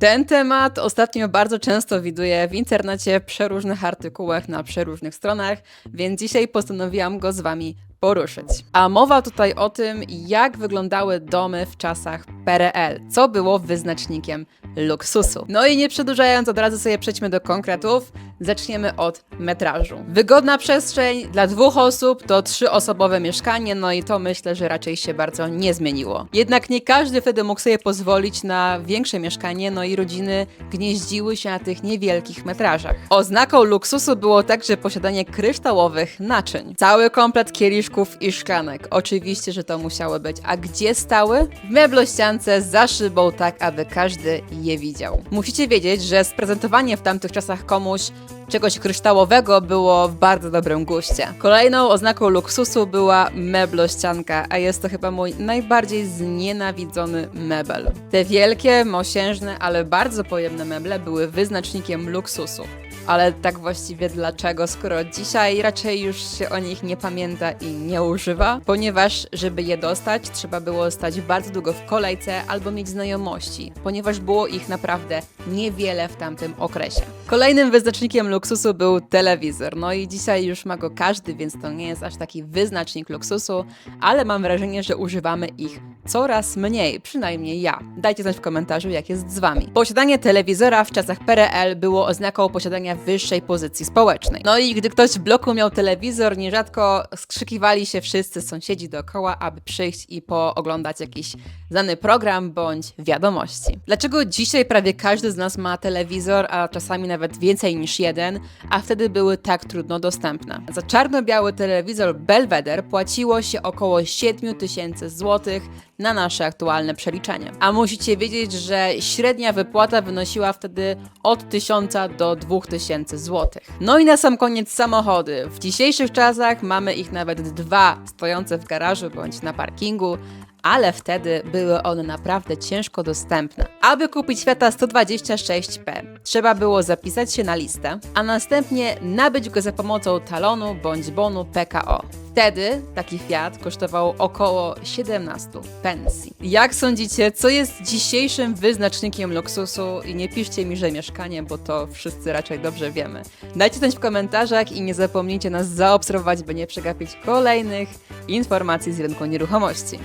Ten temat ostatnio bardzo często widuję w internecie, w przeróżnych artykułach na przeróżnych stronach, więc dzisiaj postanowiłam go z Wami poruszyć. A mowa tutaj o tym, jak wyglądały domy w czasach PRL, co było wyznacznikiem luksusu. No i nie przedłużając, od razu sobie przejdźmy do konkretów. Zaczniemy od metrażu. Wygodna przestrzeń dla dwóch osób to trzyosobowe mieszkanie, no i to myślę, że raczej się bardzo nie zmieniło. Jednak nie każdy wtedy mógł sobie pozwolić na większe mieszkanie, no i rodziny gnieździły się na tych niewielkich metrażach. Oznaką luksusu było także posiadanie kryształowych naczyń. Cały komplet kieliszków i szklanek. Oczywiście, że to musiały być. A gdzie stały? W meblościance za szybą, tak aby każdy je widział. Musicie wiedzieć, że sprezentowanie w tamtych czasach komuś czegoś kryształowego było w bardzo dobrym guście. Kolejną oznaką luksusu była meblościanka, a jest to chyba mój najbardziej znienawidzony mebel. Te wielkie, mosiężne, ale bardzo pojemne meble były wyznacznikiem luksusu. Ale tak właściwie dlaczego, skoro dzisiaj raczej już się o nich nie pamięta i nie używa? Ponieważ, żeby je dostać, trzeba było stać bardzo długo w kolejce albo mieć znajomości, ponieważ było ich naprawdę niewiele w tamtym okresie. Kolejnym wyznacznikiem luksusu był telewizor. No i dzisiaj już ma go każdy, więc to nie jest aż taki wyznacznik luksusu, ale mam wrażenie, że używamy ich coraz mniej, przynajmniej ja. Dajcie znać w komentarzu, jak jest z wami. Posiadanie telewizora w czasach PRL było oznaką posiadania wyższej pozycji społecznej. No i gdy ktoś w bloku miał telewizor, nierzadko skrzykiwali się wszyscy sąsiedzi dookoła, aby przyjść i pooglądać jakiś znany program bądź wiadomości. Dlaczego dzisiaj prawie każdy z nas ma telewizor, a czasami nawet więcej niż jeden, a wtedy były tak trudno dostępne? Za czarno-biały telewizor Belvedere płaciło się około 7 tysięcy złotych na nasze aktualne przeliczenie. A musicie wiedzieć, że średnia wypłata wynosiła wtedy od 1000 do 2000 złotych. No i na sam koniec samochody. W dzisiejszych czasach mamy ich nawet dwa stojące w garażu bądź na parkingu, ale wtedy były one naprawdę ciężko dostępne. Aby kupić Fiata 126P, trzeba było zapisać się na listę, a następnie nabyć go za pomocą talonu bądź bonu PKO. Wtedy taki Fiat kosztował około 17 pensji. Jak sądzicie, co jest dzisiejszym wyznacznikiem luksusu? I nie piszcie mi, że mieszkanie, bo to wszyscy raczej dobrze wiemy. Dajcie znać w komentarzach i nie zapomnijcie nas zaobserwować, by nie przegapić kolejnych informacji z rynku nieruchomości.